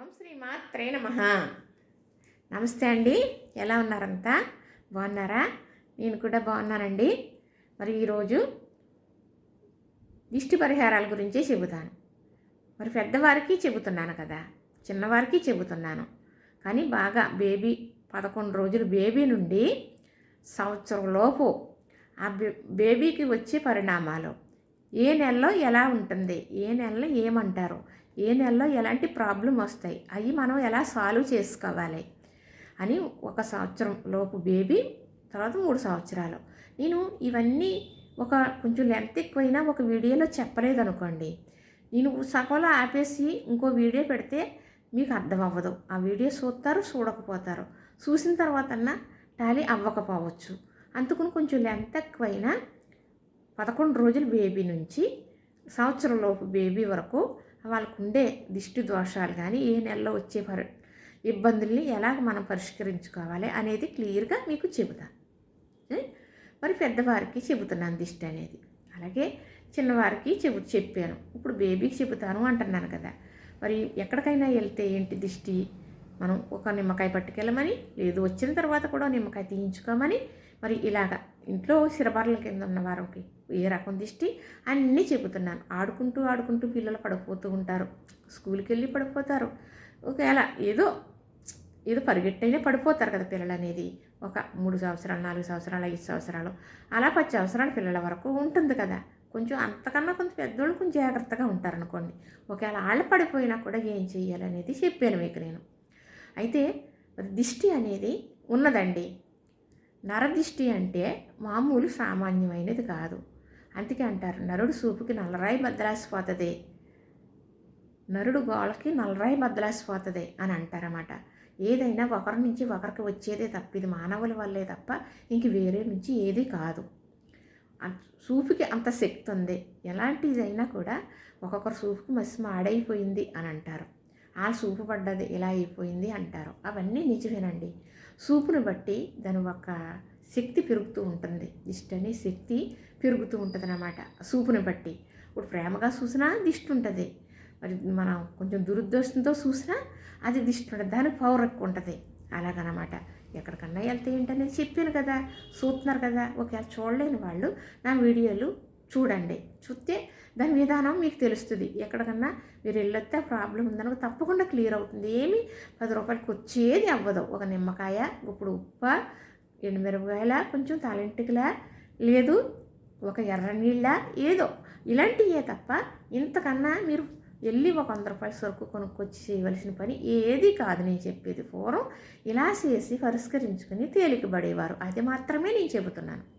ఓం శ్రీ మాత్రే నమ. నమస్తే అండి. ఎలా ఉన్నారంతా? బాగున్నారా? నేను కూడా బాగున్నానండి. మరి ఈరోజు దిష్టి పరిహారాల గురించే చెబుతాను. మరి పెద్దవారికి చెబుతున్నాను కదా. చిన్నవారికి చెబుతున్నాను. కానీ బాగా బేబీ పదకొండు రోజులు బేబీ నుండి సంవత్సరంలోపు ఆ బే బేబీకి వచ్చే పరిణామాలు. ఏ నెలలో ఎలా ఉంటుంది? ఏ నెలలో ఏమంటారు? ఏ నెలలో ఎలాంటి ప్రాబ్లం వస్తాయి? అవి మనం ఎలా సాల్వ్ చేసుకోవాలి? అని ఒక సంవత్సరం లోపు బేబీ తర్వాత మూడు సంవత్సరాలు. నేను ఇవన్నీ ఒక కొంచెం లెంత్ ఎక్కువైనా ఒక వీడియోలో చెప్పలేదు అనుకోండి నేను సగంలో ఆపేసి ఇంకో వీడియో పెడితే మీకు అర్థం అవ్వదు ఆ వీడియో చూస్తారు చూడకపోతారు. చూసిన తర్వాత టాలీ అవ్వకపోవచ్చు. అందుకని కొంచెం లెంత్ ఎక్కువైనా పదకొండు రోజులు బేబీ నుంచి సంవత్సరంలోపు బేబీ వరకు వాళ్ళకు ఉండే దిష్టి దోషాలు కానీ ఏ నెలలో వచ్చే పరి ఇబ్బందుల్ని ఎలాగ మనం పరిష్కరించుకోవాలి అనేది క్లియర్గా మీకు చెబుతాను మరి పెద్దవారికి చెబుతున్నాను దిష్టి అనేది. అలాగే చిన్నవారికి చెబు చెప్పాను. ఇప్పుడు బేబీకి చెబుతాను అంటున్నాను కదా. మరి ఎక్కడికైనా వెళ్తే ఏంటి దిష్టి? మనం ఒక నిమ్మకాయ పట్టుకెళ్ళమని లేదు వచ్చిన తర్వాత కూడా నిమ్మకాయ తీయించుకోమని మరి ఇలాగ ఇంట్లో శిరబార్ల కింద ఉన్న వారికి ఏ రకం దిష్టి అన్నీ చెబుతున్నాను. ఆడుకుంటూ ఆడుకుంటూ పిల్లలు పడిపోతూ ఉంటారు. స్కూల్కి వెళ్ళి పడిపోతారు. ఒకవేళ ఏదో ఏదో పరిగెట్టైనా పడిపోతారు కదా పిల్లలు అనేది. ఒక మూడు సంవత్సరాలు నాలుగు సంవత్సరాలు ఐదు సంవత్సరాలు. అలా పది సంవత్సరాల పిల్లల వరకు ఉంటుంది కదా. కొంచెం అంతకన్నా కొంచెం పెద్దోళ్ళు కొంచెం జాగ్రత్తగా ఉంటారనుకోండి. ఒకవేళ వాళ్ళు పడిపోయినా కూడా ఏం చేయాలనేది చెప్పాను మీకు నేను. అయితే దిష్టి అనేది ఉన్నదండి. నరదిష్టి అంటే మామూలు సామాన్యమైనది కాదు. అందుకే అంటారు నరుడు సూపుకి నల్లరాయి బద్దలాసిపోతుంది నరుడు గోళకి నల్లరాయి బద్దలాసిపోతుంది అని అంటారన్నమాట. ఏదైనా ఒకరి నుంచి ఒకరికి వచ్చేదే తప్ప ఇది మానవుల వల్లే తప్ప ఇంక వేరే నుంచి ఏది కాదు. సూపుకి అంత శక్తి ఉంది. ఎలాంటిదైనా కూడా ఒక్కొక్కరు సూపుకి మసి మాడైపోయింది అని అంటారు. ఆ సూపు పడ్డది ఇలా అయిపోయింది అంటారు. అవన్నీ నిజమేనండి. సూపును బట్టి దాని ఒక శక్తి పెరుగుతూ ఉంటుంది. దిష్టి అనే శక్తి పెరుగుతూ ఉంటుంది అన్నమాట సూపుని బట్టి. ఇప్పుడు ప్రేమగా చూసినా దిష్టి ఉంటుంది. మరి మనం కొంచెం దురుద్దేశంతో చూసినా అది దిష్టి ఉంటుంది. దానికి పవర్ ఎక్కువ ఉంటుంది. అలాగనమాట. ఎక్కడికన్నా వెళ్తే ఏంటనేది చెప్పాను కదా. చూస్తున్నారు కదా. ఒకవేళ చూడలేని వాళ్ళు నా వీడియోలు చూడండి. చూస్తే దాని విధానం మీకు తెలుస్తుంది. ఎక్కడికన్నా మీరు వెళ్ళొస్తే ఆ ప్రాబ్లం ఉందనక తప్పకుండా క్లియర్ అవుతుంది. ఏమి పది రూపాయలకి వచ్చేది అవ్వదు. ఒక నిమ్మకాయ ఇప్పుడు ఉప్ప ఎండుమిరపకాయల కొంచెం తలంటికిలా లేదు ఒక ఎర్ర నీళ్ళ ఏదో ఇలాంటివే తప్ప ఇంతకన్నా మీరు వెళ్ళి ఒక వంద రూపాయల సరుకు కొనుక్కొచ్చి చేయవలసిన పని ఏది కాదు. నేను చెప్పేది పూర్వం ఇలా చేసి పరిష్కరించుకుని తేలికబడేవారు. అది మాత్రమే నేను చెబుతున్నాను.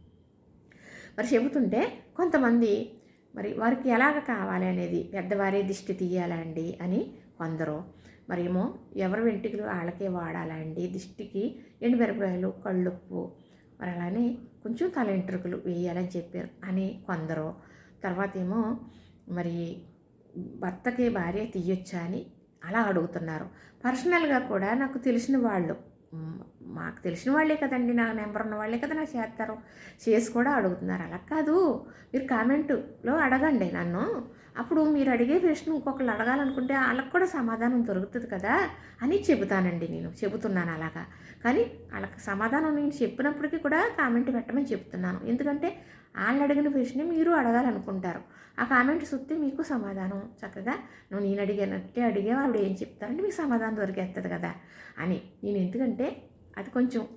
మరి చెబుతుంటే కొంతమంది మరి వారికి ఎలాగ కావాలి అనేది పెద్దవారే దిష్టి తీయాలండి అని కొందరు. మరేమో ఎవరి వెంట్రుకలు వాళ్ళకే వాడాలండి దిష్టికి ఎండుమిరపకాయలు కళ్ళుప్పు మరి అలానే కొంచెం తల వెంట్రుకలు వేయాలని చెప్పారు అని కొందరు. తర్వాత ఏమో మరి భర్తకి భార్య తీయొచ్చా అని అలా అడుగుతున్నారు. పర్సనల్గా కూడా నాకు తెలిసిన వాళ్ళు మాకు తెలిసిన వాళ్ళే కదండి నా నెంబర్ ఉన్న వాళ్ళే కదా నాకు చేస్తారు. చేసి కూడా అడుగుతున్నారు. అలా కాదు. మీరు కామెంట్లో అడగండి నన్ను. అప్పుడు మీరు అడిగే ప్రశ్న ఇంకొకళ్ళు అడగాలనుకుంటే వాళ్ళకి కూడా సమాధానం దొరుకుతుంది కదా అని చెబుతానండి నేను. చెబుతున్నాను అలాగా. కానీ వాళ్ళకి సమాధానం నేను చెప్పినప్పటికీ కూడా కామెంట్ పెట్టమని చెప్తున్నాను ఎందుకంటే వాళ్ళు అడిగిన ప్రశ్న మీరు అడగాలనుకుంటారు. ఆ కామెంట్ చూస్తే మీకు సమాధానం. చక్కగా నువ్వు నేను అడిగినట్టే అడిగే ఏం చెప్తారంటే మీకు సమాధానం దొరికేస్తుంది కదా అని. నేను ఎందుకంటే అది కొంచెం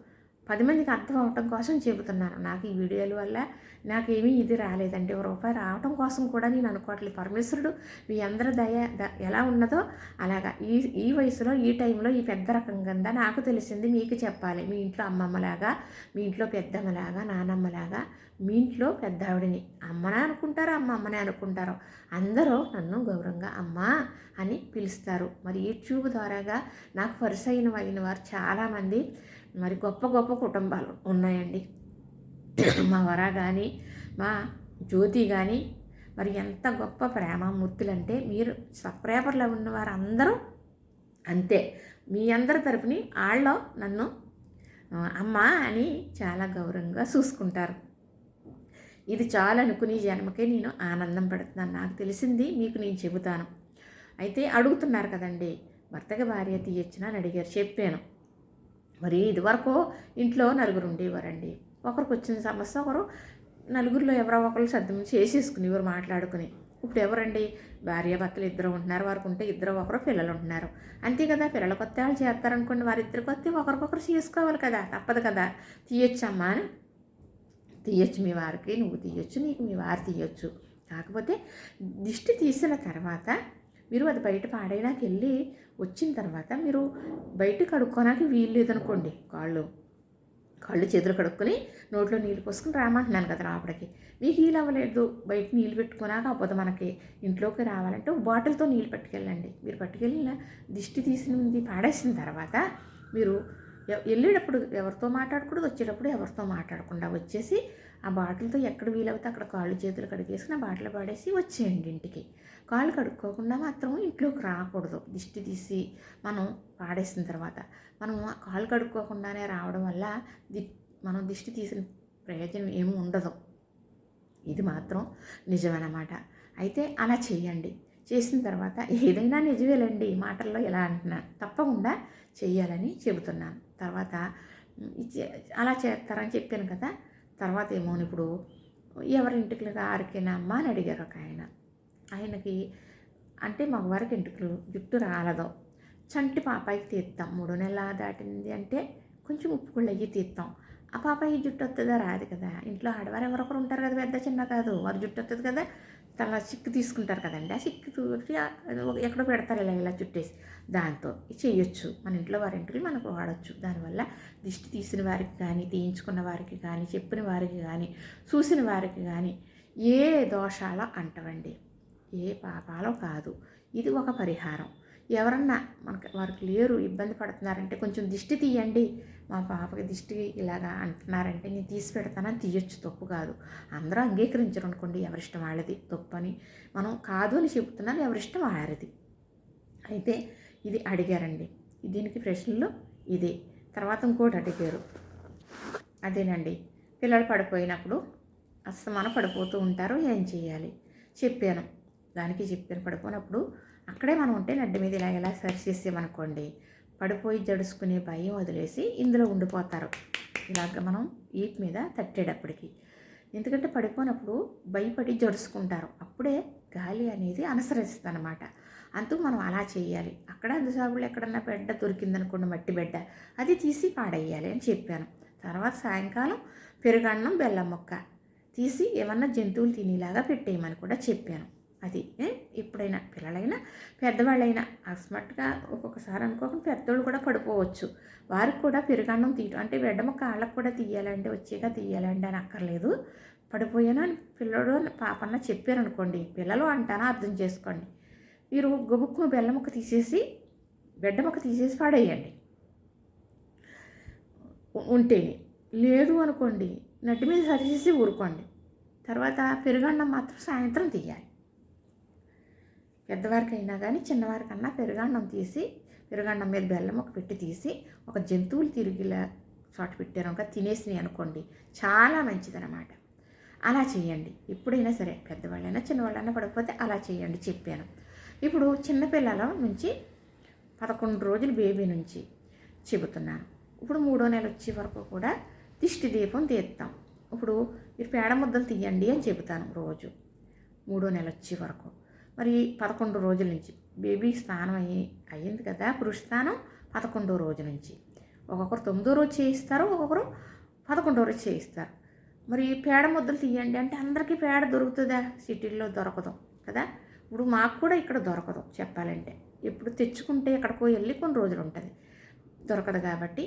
పది మందికి అర్థం అవటం కోసం చెబుతున్నాను నాకు ఈ వీడియోల వల్ల నాకేమీ ఇది రాలేదంటే ఒక రూపాయి రావటం కోసం కూడా నేను అనుకోవట్లేదు. పరమేశ్వరుడు మీ అందరి దయ ద- ఎలా ఉన్నదో అలాగా. ఈ ఈ వయసులో ఈ టైంలో ఈ పెద్ద రకం కింద నాకు తెలిసింది మీకు చెప్పాలి. మీ ఇంట్లో అమ్మమ్మలాగా మీ ఇంట్లో పెద్దమ్మలాగా నానమ్మలాగా మీ ఇంట్లో పెద్ద ఆవిడని అమ్మనే అనుకుంటారో అమ్మ అమ్మనే అనుకుంటారో. అందరూ నన్ను గౌరవంగా అమ్మ అని పిలుస్తారు. మరి యూట్యూబ్ ద్వారాగా నాకు పరిచయం అయిన వారు చాలామంది మరి గొప్ప గొప్ప కుటుంబాలు ఉన్నాయండి. మా వర కానీ మా జ్యోతి కానీ మరి ఎంత గొప్ప ప్రేమమూర్తులంటే మీరు సప్రేపర్లో ఉన్న వారందరూ అంతే. మీ అందరి తరపుని వాళ్ళు నన్ను అమ్మ అని చాలా గౌరవంగా చూసుకుంటారు. ఇది చాలు అనుకుని జన్మకే నేను ఆనందం పడుతున్నాను. నాకు తెలిసింది మీకు నేను చెబుతాను. అయితే అడుగుతున్నారు కదండి భర్తకి భార్య తీయొచ్చునని అని అడిగారు. చెప్పాను. మరి ఇదివరకు ఇంట్లో నలుగురు ఉండేవారండి. ఒకరికి వచ్చిన సమస్య ఒకరు నలుగురిలో ఎవరో ఒకరు సర్దం చేసేసుకునేవారు మాట్లాడుకుని. ఇప్పుడు ఎవరండి? భార్య భర్తలు ఇద్దరు ఉంటున్నారు వారికి ఉంటే ఇద్దరు ఒకరు పిల్లలు ఉంటున్నారు. అంతే కదా పిల్లలు కొత్త వాళ్ళు చేస్తారనుకోండి వారిద్దరికి వస్తే ఒకరికొకరు చేసుకోవాలి కదా తప్పదు కదా. తీయొచ్చమ్మా అని. తీయొచ్చు మీ వారికి నువ్వు తీయొచ్చు నీకు మీ వారు తీయొచ్చు. కాకపోతే దిష్టి తీసిన తర్వాత మీరు అది బయట పాడైనాకి వెళ్ళి వచ్చిన తర్వాత మీరు బయట కడుక్కోడానికి వీలు లేదనుకోండి. కాళ్ళు కాళ్ళు చేతులు కడుక్కొని నోట్లో నీళ్ళు పోసుకుని రామంటున్నాను కదా రాపడికి మీకు వీలు అవ్వలేదు. బయట నీళ్ళు పెట్టుకున్నాక అవ్వదు మనకి ఇంట్లోకి రావాలంటే బాటిల్తో నీళ్ళు పట్టుకెళ్ళండి. మీరు పట్టుకెళ్ళిన దిష్టి తీసినది పాడేసిన తర్వాత మీరు వెళ్ళేటప్పుడు ఎవరితో మాట్లాడకూడదు వచ్చేటప్పుడు ఎవరితో మాట్లాడకుండా వచ్చేసి ఆ బాటిల్తో ఎక్కడ వీలవుతే అక్కడ కాళ్ళు చేతులు కడిగేసుకుని ఆ బాటిల్ పాడేసి వచ్చేయండి ఇంటికి. కాళ్ళు కడుక్కోకుండా మాత్రం ఇంట్లోకి రాకూడదు. దిష్టి తీసి మనం పాడేసిన తర్వాత. మనం కాళ్ళు కడుక్కోకుండానే రావడం వల్ల ది మనం దిష్టి తీసిన ప్రయోజనం ఏమీ ఉండదు. ఇది మాత్రం నిజమన్నమాట. అయితే అలా చేయండి. చేసిన తర్వాత ఏదైనా నిజమేలండి. మాటల్లో ఎలా అంటున్నా. తప్పకుండా చేయాలని చెబుతున్నాను. తర్వాత అలా చేస్తారని చెప్పాను కదా తర్వాత ఏమో ఇప్పుడు ఎవరి ఇంటికి ఆరికైనా అమ్మ అని అడిగారు ఒక ఆయన. ఆయనకి అంటే మగవారికి ఇంటికి జుట్టు రాలదు. చంటి పాపాయికి తీస్తాం మూడు నెలల దాటింది అంటే కొంచెం ఉప్పుకుళ్ళు అయ్యి తీస్తాం ఆ పాపాయి జుట్టు వస్తుందా రాదు కదా. ఇంట్లో ఆడవారు ఎవరొకరు ఉంటారు కదా పెద్ద చిన్న కాదు. వారి జుట్టు వస్తుంది కదా. తల చిక్కు తీసుకుంటారు కదండి. ఆ చిక్కు ఎక్కడో పెడతారు ఇలా ఇలా చుట్టేసి. దాంతో చేయొచ్చు. మన ఇంట్లో వారింటికి మనకు వాడచ్చు. దానివల్ల దిష్టి తీసిన వారికి కానీ తీయించుకున్న వారికి కానీ చెప్పిన వారికి కానీ చూసిన వారికి కానీ ఏ దోషాలో అంటవండి. ఏ పాపాలో కాదు. ఇది ఒక పరిహారం. ఎవరన్నా మనకి వారికి లేరు ఇబ్బంది పడుతున్నారంటే కొంచెం దిష్టి తీయండి. మా పాపకి దిష్టి ఇలాగా అంటున్నారంటే నేను తీసి పెడతానని తీయొచ్చు తప్పు కాదు. అందరూ అంగీకరించరు అనుకోండి ఎవరిష్టం వాళ్ళది తప్పు అని. మనం కాదు అని చెబుతున్నాను ఎవరిష్టం వాళ్ళది. అయితే ఇది అడిగారండి. దీనికి ప్రశ్నలు ఇదే. తర్వాత ఇంకోటి అడిగారు. అదేనండి. పిల్లలు పడిపోయినప్పుడు అస్తమానం పడిపోతూ ఉంటారు ఏం చేయాలి? చెప్పాను. దానికి చెప్పాను పడిపోయినప్పుడు అక్కడే మనం ఉంటే నడ్డి మీద ఇలా ఇలా సరి చేసామనుకోండి పడిపోయి జడుసుకునే భయం వదిలేసి ఇందులో ఉండిపోతారు. ఇలాగ మనం ఈప్ మీద తట్టేటప్పటికి. ఎందుకంటే పడిపోయినప్పుడు భయపడి జడుసుకుంటారు. అప్పుడే గాలి అనేది అనుసరిస్తుంది అనమాట అందుకు మనం అలా చేయాలి. అక్కడ అందుసాగులు ఎక్కడన్నా బిడ్డ దొరికిందనుకోండి మట్టి బిడ్డ అది తీసి పాడేయాలి అని చెప్పాను. తర్వాత సాయంకాలం పెరుగన్నం బెల్లం మొక్క తీసి ఏమన్నా జంతువులు తినేలాగా పెట్టేయమని కూడా చెప్పాను. అది ఏ? ఎప్పుడైనా పిల్లలైనా పెద్దవాళ్ళైనా అకస్మాత్తుగా ఒక్కొక్కసారి అనుకోకుండా పెద్దోళ్ళు కూడా పడిపోవచ్చు. వారికి కూడా పెరుగన్నం తీయటం అంటే బిడ్డ కాళ్ళకు కూడా తీయాలండి వచ్చేగా తీయాలండి అని అక్కర్లేదు. పడిపోయాను అని పిల్లడు పాపన్న చెప్పారనుకోండి పిల్లలు అంటానా అర్థం చేసుకోండి. మీరు గొబుక్కును బెల్ల ముక్క తీసేసి బిడ్డ ముక్క తీసేసి పాడేయండి. ఉంటేనే. లేదు అనుకోండి నట్టి మీద సరిచేసి ఊరుకోండి. తర్వాత పెరుగన్నం మాత్రం సాయంత్రం తీయాలి. పెద్దవారికైనా కానీ చిన్నవారికన్నా పెరుగన్నం తీసి పెరుగన్నం మీద బెల్లం ఒక పెట్టి తీసి ఒక జంతువులు తిరిగిలా చోట పెట్టారు ఇంకా తినేసినాయి అనుకోండి చాలా మంచిదన్నమాట. అలా చేయండి. ఎప్పుడైనా సరే పెద్దవాళ్ళైనా చిన్నవాళ్ళైనా పడిపోతే అలా చేయండి చెప్పాను. ఇప్పుడు చిన్నపిల్లల నుంచి పదకొండు రోజులు బేబీ నుంచి చెబుతున్నాను. ఇప్పుడు మూడో నెల వచ్చే వరకు కూడా దిష్టి దీపం తీస్తాం. ఇప్పుడు మీరు పేడ ముద్దలు తీయండి అని చెబుతాను రోజు. మూడో నెల వచ్చే వరకు. మరి పదకొండు రోజుల నుంచి. బేబీ స్నానం అయ్యి అయ్యింది కదా పురుష స్నానం పదకొండో రోజు నుంచి. ఒక్కొక్కరు తొమ్మిదో రోజు చేయిస్తారు ఒక్కొక్కరు పదకొండో రోజు చేయిస్తారు. మరి పేడ ముద్దలు తీయండి అంటే అందరికీ పేడ దొరుకుతుందా? సిటీల్లో దొరకదు కదా. ఇప్పుడు మాకు కూడా ఇక్కడ దొరకదు చెప్పాలంటే. ఎప్పుడు తెచ్చుకుంటే ఎక్కడికో వెళ్ళి కొన్ని రోజులు ఉంటుంది. దొరకదు కాబట్టి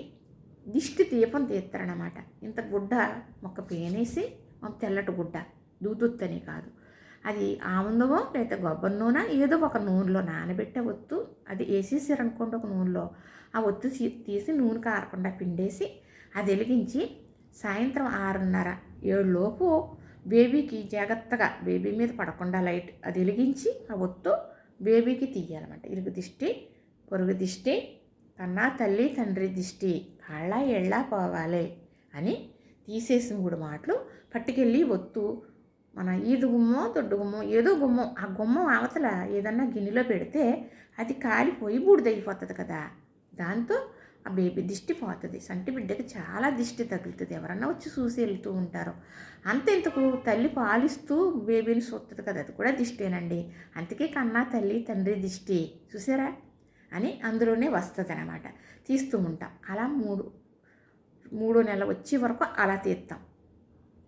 దిష్టి దీపం తీస్తారనమాట ఇంత గుడ్డ మొక్క పేనేసి తెల్లటి గుడ్డ దూదుత్తని కాదు. అది ఆముందమో లేదా కొబ్బరి నూనె? ఏదో ఒక నూనెలో నానబెట్టే ఒత్తు అది వేసేసారనుకోండి ఒక నూనెలో. ఆ ఒత్తు తీసి నూనె కారకుండా పిండేసి అది వెలిగించి సాయంత్రం ఆరున్నర ఏళ్ళలోపు బేబీకి జాగ్రత్తగా బేబీ మీద పడకుండా లైట్ అది వెలిగించి ఆ ఒత్తు బేబీకి తీయాలన్నమాట. ఇరుగు దిష్టి పొరుగు దిష్టి కన్నా తల్లి తండ్రి దిష్టి కాళ్ళ ఎళ్ళ పోవాలి అని తీసేసి మూడు మాటలు పట్టుకెళ్ళి ఒత్తు మన ఈదు గుమ్మో దొడ్డు గుమ్మో ఏదో గుమ్మం ఆ గుమ్మం అవతల ఏదన్నా గిన్నెలో పెడితే అది కాలిపోయి బూడిదైపోతుంది కదా. దాంతో ఆ బేబీ దిష్టి పోతుంది. సంటి బిడ్డకి చాలా దిష్టి తగులుతుంది. ఎవరన్నా వచ్చి చూసి వెళ్తూ ఉంటారు. అంతెందుకు తల్లి పాలిస్తూ బేబీని చూస్తుంది కదా. అది కూడా దిష్టేనండి అందుకే కన్నా తల్లి తండ్రి దిష్టి. చూసారా? అని అందులోనే వస్తుంది అనమాట తీస్తూ ఉంటాం. అలా మూడు మూడో నెల వచ్చే వరకు అలా తీస్తాం.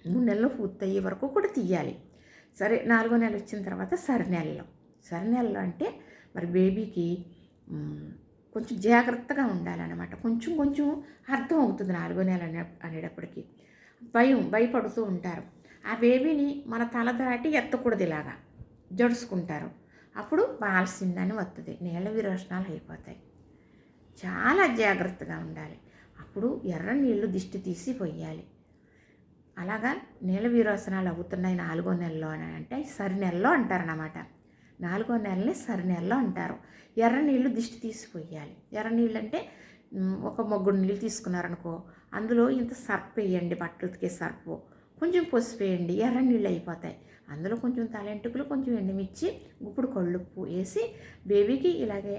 మూడు నెలలు పూర్తయ్యే వరకు కూడా తీయాలి. సరే నాలుగో నెల వచ్చిన తర్వాత సరి నెలలు. సరి నెలలు అంటే మరి బేబీకి కొంచెం జాగ్రత్తగా ఉండాలన్నమాట. కొంచెం కొంచెం అర్థం అవుతుంది నాలుగో నెల అనే అనేటప్పటికి. భయం భయపడుతూ ఉంటారు. ఆ బేబీని మన తల దాటి ఎత్తకూడదు ఇలాగా. జడుచుకుంటారు. అప్పుడు బాల్సిందని వస్తుంది నీళ్ళ విరోచనాలు అయిపోతాయి. చాలా జాగ్రత్తగా ఉండాలి. అప్పుడు ఎర్ర నీళ్ళు దిష్టి తీసి పోయాలి అలాగా నీళ్ళ వీరోసనాలు అవుతున్నాయి నాలుగో నెలలో అని అంటే సరి నెలలో అంటారనమాట నాలుగో నెలని సరి నెలలో అంటారు. ఎర్ర నీళ్ళు దిష్టి తీసిపోయాలి. ఎర్ర నీళ్ళు అంటే ఒక మొగ్గుడు నీళ్ళు తీసుకున్నారనుకో అందులో ఇంత సర్ప్ వేయండి బట్టలు ఉతికే సర్పు. కొంచెం పసుపు వేయండి ఎర్ర నీళ్ళు అయిపోతాయి. అందులో కొంచెం తలెంటుకులు కొంచెం ఎండుమిర్చి గుప్పుడు కళ్ళుప్పు వేసి బేబీకి ఇలాగే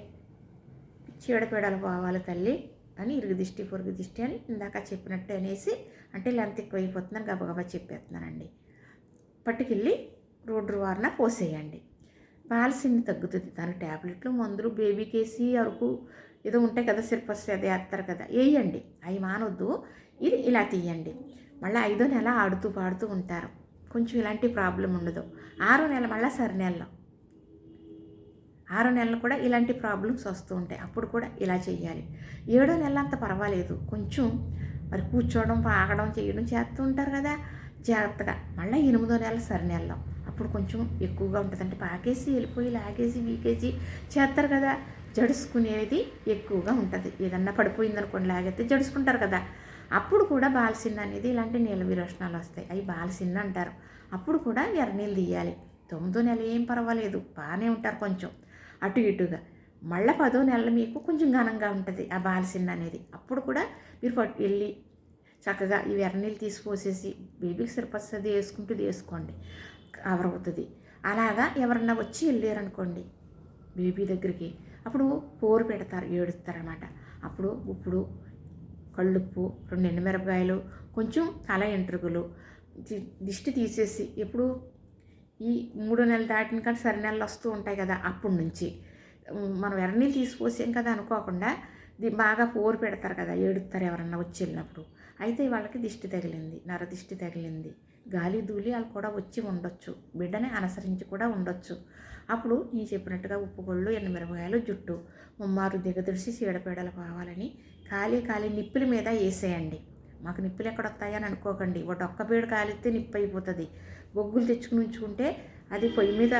చీడపీడలు పోవాలి తల్లి. అని ఇరుగు దిష్టి పొరుగు దిష్టి అని ఇందాక చెప్పినట్టు అనేసి అంటే లెంత్ ఎక్కువ అయిపోతుందని గబగబా చెప్పేస్తున్నానండి. పట్టుకెళ్ళి రోడ్డు వారిన పోసేయండి. పాలసీని తగ్గుతుంది. దాని ట్యాబ్లెట్లు మందులు బేబీకి వేసి అరకు ఏదో ఉంటాయి కదా సిరపస్ అదే వేస్తారు కదా వేయండి అవి మానొద్దు. ఇది ఇలా తీయండి. మళ్ళీ ఐదో నెల ఆడుతూ పాడుతూ ఉంటారు. కొంచెం ఇలాంటి ప్రాబ్లం ఉండదు. ఆరో నెల మళ్ళీ సరి నెలలో. ఆరో నెలలు కూడా ఇలాంటి ప్రాబ్లమ్స్ వస్తూ ఉంటాయి. అప్పుడు కూడా ఇలా చేయాలి ఏడో నెల అంత పర్వాలేదు. కొంచెం మరి కూర్చోవడం పాగడం చేయడం చేస్తూ ఉంటారు కదా. జాగ్రత్తగా. మళ్ళీ ఎనిమిదో నెల సరి నెలలో అప్పుడు కొంచెం ఎక్కువగా ఉంటుంది అంటే పాకేసి వెళ్ళిపోయి లాగేసి వీకేసి చేస్తారు కదా. జడుసుకునేది ఎక్కువగా ఉంటుంది. ఏదన్నా పడిపోయింది అనుకోండి లాగైతే జడుసుకుంటారు కదా. అప్పుడు కూడా బాలసిన్న అనేది ఇలాంటి నీళ్ళ విరోచనాలు వస్తాయి. అవి బాలసిన్న అంటారు. అప్పుడు కూడా ఎర్రనీళ్ళు తీయాలి. తొమ్మిదో నెల ఏం పర్వాలేదు. బాగానే ఉంటారు కొంచెం. అటు ఇటుగా. మళ్ళీ పదో నెల మీకు కొంచెం ఘనంగా ఉంటుంది ఆ బాలసిన్న అనేది. అప్పుడు కూడా మీరు వెళ్ళి చక్కగా ఇవి ఎర్రనీళ్ళు తీసి బేబీకి సరిపస్తుంది వేసుకుంటూది వేసుకోండి. కవర్ అవుతుంది. అలాగా ఎవరన్నా వచ్చి వెళ్ళారనుకోండి బేబీ దగ్గరికి అప్పుడు పోరు పెడతారు ఏడుస్తారనమాట అప్పుడు ఇప్పుడు కళ్ళుప్పు రెండు ఎండుమిరపకాయలు కొంచెం తల ఎంట్రుకలు దిష్టి తీసేసి ఎప్పుడు ఈ మూడు నెలలు దాటిన కానీ సరి నెలలు వస్తూ ఉంటాయి కదా అప్పటి నుంచి. మనం ఎర్రనీళ్ళు తీసిపోసాం కదా అనుకోకుండా ది బాగా పోరు పెడతారు కదా ఏడుస్తారు ఎవరన్నా వచ్చి వెళ్ళినప్పుడు. అయితే వాళ్ళకి దిష్టి తగిలింది నర దిష్టి తగిలింది. గాలి ధూళి వాళ్ళు కూడా వచ్చి ఉండొచ్చు బిడ్డని అనుసరించి కూడా ఉండొచ్చు. అప్పుడు నేను చెప్పినట్టుగా ఉప్పు గొళ్ళు ఎండుమిరపకాయలు జుట్టు ముమ్మారు దిగదుడిసి చీడపీడలు కావాలని ఖాళీ ఖాళీ నిప్పుల మీద వేసేయండి. మాకు నిప్పులు ఎక్కడ వస్తాయని అనుకోకండి. ఒకటి ఒక్క కాలిస్తే నిప్పు అయిపోతుంది. బొగ్గులు తెచ్చుకుని ఉంచుకుంటే అది పొయ్యి మీద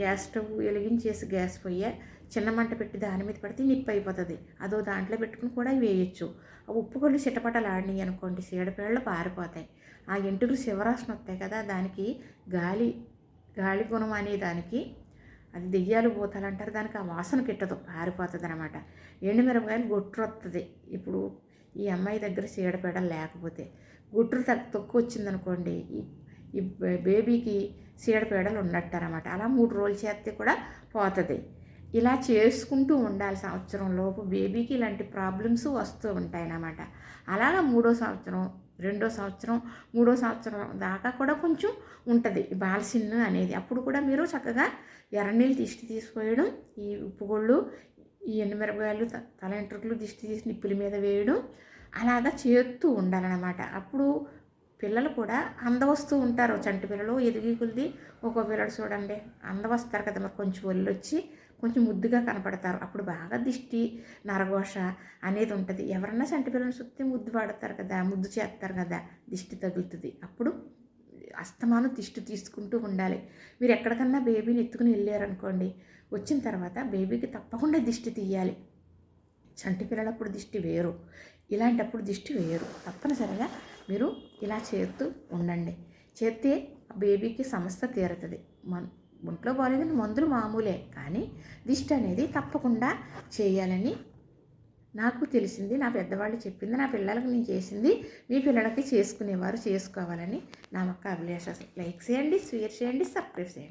గ్యాస్ స్టవ్ వెలిగించేసి గ్యాస్ పొయ్యి చిన్న మంట పెట్టి దాని మీద పెడితే నిప్పు అయిపోతుంది. అదో దాంట్లో పెట్టుకుని కూడా వేయచ్చు. ఆ ఉప్పు కొళ్ళు చిటపటలు ఆడినాయి అనుకోండి చీడపీడలు పారిపోతాయి. ఆ ఎంటుకలు శివరాశన వస్తాయి కదా దానికి గాలి గాలి గుణం అనే దానికి అది దెయ్యాలు పోతాలంటారు. దానికి ఆ వాసన కిట్టదు పారిపోతుంది అనమాట ఎండుమిరపకాయలు గొట్టు వస్తుంది ఇప్పుడు ఈ అమ్మాయి దగ్గర చీడపీడలు లేకపోతే గుట్టు తక్కువ తక్కువ వచ్చిందనుకోండి ఈ ఈ బేబీకి చీడపీడలు ఉన్నట్టు అనమాట అలా మూడు రోజులు చేస్తే కూడా పోతుంది. ఇలా చేసుకుంటూ ఉండాలి సంవత్సరం లోపు. బేబీకి ఇలాంటి ప్రాబ్లమ్స్ వస్తూ ఉంటాయన్నమాట. అలాగా మూడో సంవత్సరం రెండో సంవత్సరం మూడో సంవత్సరం దాకా కూడా కొంచెం ఉంటుంది ఈ బాలసిన్ను అనేది. అప్పుడు కూడా మీరు చక్కగా ఎర్రనీళ్ళు దిష్టి తీసుకోవడం ఈ ఉప్పుగొళ్ళు ఈ ఎండుమిరపకాయలు తల ఎంట్రుకలు దిష్టి తీసి నిప్పుల మీద వేయడం అలాగా చేస్తూ ఉండాలన్నమాట. అప్పుడు పిల్లలు కూడా అందవస్తూ ఉంటారు. చంటి పిల్లలు ఎదిగి కొద్ది ఒక్కో పిల్లడు చూడండి అందవస్తారు కదా మరి. కొంచెం ఒళ్ళు వచ్చి కొంచెం ముద్దుగా కనపడతారు. అప్పుడు బాగా దిష్టి నరఘోష అనేది ఉంటుంది. ఎవరన్నా చంటి పిల్లలు చూస్తే ముద్దు పడతారు కదా ముద్దు చేస్తారు కదా దిష్టి తగులుతుంది. అప్పుడు అస్తమానం దిష్టి తీసుకుంటూ ఉండాలి. మీరు ఎక్కడికన్నా బేబీని ఎత్తుకుని వెళ్ళారనుకోండి వచ్చిన తర్వాత బేబీకి తప్పకుండా దిష్టి తీయాలి. చంటి పిల్లలప్పుడు దిష్టి వేరు. ఇలాంటప్పుడు దిష్టి వేరు. తప్పనిసరిగా మీరు ఇలా చేస్తూ ఉండండి. చేస్తే బేబీకి సమస్య తీరుతుంది. మన ఒంట్లో బాగాలేదని మందులు మామూలే. కానీ దిష్టి అనేది తప్పకుండా చేయాలని నాకు తెలిసింది నా పెద్దవాళ్ళు చెప్పింది నా పిల్లలకు నేను చేసింది మీ పిల్లలకి చేసుకునేవారు చేసుకోవాలని నా మొక్క అభిలాష. లైక్ చేయండి షేర్ చేయండి సబ్స్క్రైబ్ చేయండి.